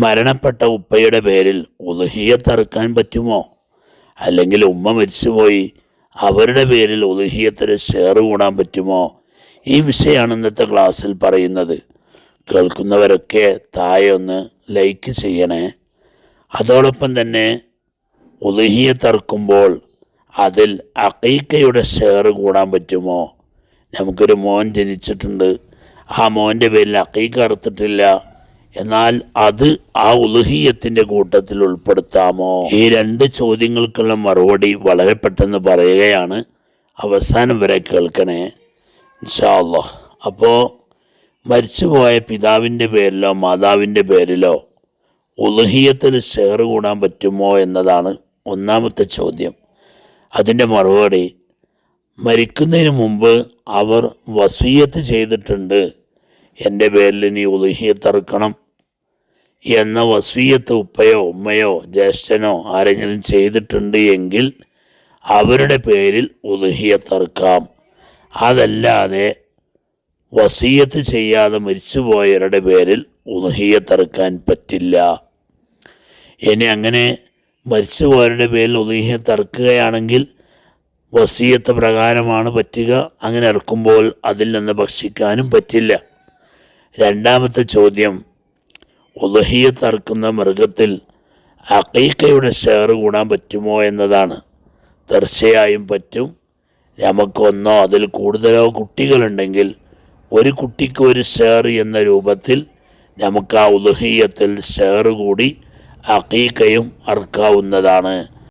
മരണപ്പെട്ട ഉപ്പയുടെ പേരിൽ ഉലുഹിയത്തറുക്കാൻ പറ്റുമോ? അല്ലെങ്കിൽ ഉമ്മ മരിച്ചുപോയി അവരുടെ പേരിൽ ഉലഹിയത്തിന് ഷെയർ കൂടാൻ പറ്റുമോ? ഈ വിഷയമാണ് ഇന്നത്തെ ക്ലാസ്സിൽ പറയുന്നത്. കേൾക്കുന്നവരൊക്കെ താഴെ ഒന്ന് ലൈക്ക് ചെയ്യണേ. അതോടൊപ്പം തന്നെ ഉലുഹിയത്തറുക്കുമ്പോൾ അതിൽ അക്കൈക്കയുടെ ഷെയർ കൂടാൻ പറ്റുമോ? നമുക്കൊരു മോൻ ജനിച്ചിട്ടുണ്ട്. ആ മോന്റെ പേരിൽ അക്കൈക്ക അറുത്തിട്ടില്ല. എന്നാൽ അത് ആ ഉലുഹിയത്തിന്റെ കൂട്ടത്തിൽ ഉൾപ്പെടുത്താമോ? ഈ രണ്ട് ചോദ്യങ്ങൾക്കുള്ള മറുപടി വളരെ പെട്ടെന്ന് പറയുകയാണ് അവസാനം വരെ കേൾക്കണേ. ഇൻഷാല്ലോ അപ്പോൾ മരിച്ചുപോയ പിതാവിന്റെ പേരിലോ മാതാവിന്റെ പേരിലോ ഉലുഹിയത്തിൽ ഷെയർ കൂടാൻ പറ്റുമോ എന്നതാണ് ഒന്നാമത്തെ ചോദ്യം. അതിന്റെ മറുപടി മരിക്കുന്നതിന് മുമ്പ് അവർ വസീയത്ത് ചെയ്തിട്ടുണ്ട്. എന്റെ പേരിൽ നീ ഉലുഹിയത്തറുക്കണം എന്ന വസീയത്ത് ഉപ്പയോ ഉമ്മയോ ജ്യേഷ്ഠനോ ആരെങ്കിലും ചെയ്തിട്ടുണ്ട് എങ്കിൽ അവരുടെ പേരിൽ ഉലുഹിയത്തറുക്കാം അതല്ലാതെ വസീയത്ത് ചെയ്യാതെ മരിച്ചുപോയവരുടെ പേരിൽ ഉലുഹിയത്തറുക്കാൻ പറ്റില്ല. ഇനി അങ്ങനെ മരിച്ചുപോയവരുടെ പേരിൽ ഉലുഹിയത്തറുക്കുകയാണെങ്കിൽ വസീയത്ത് പ്രകാരമാണ് പറ്റുക. അങ്ങനെ ഇറക്കുമ്പോൾ അതിൽ നിന്ന് ഭക്ഷിക്കാനും പറ്റില്ല. രണ്ടാമത്തെ ചോദ്യം ഉലഹിയത്ത് അറുക്കുന്ന മൃഗത്തിൽ അക്കീക്കയുടെ ഷെയർ കൂടാൻ പറ്റുമോ എന്നതാണ്. തീർച്ചയായും പറ്റും. നമുക്കൊന്നോ അതിൽ കൂടുതലോ കുട്ടികളുണ്ടെങ്കിൽ ഒരു കുട്ടിക്ക് ഒരു ഷെയർ എന്ന രൂപത്തിൽ നമുക്ക് ആ ഉദഹീയത്തിൽ ഷെയർ കൂടി അക്കീക്കയും അറുക്കാവുന്നതാണ്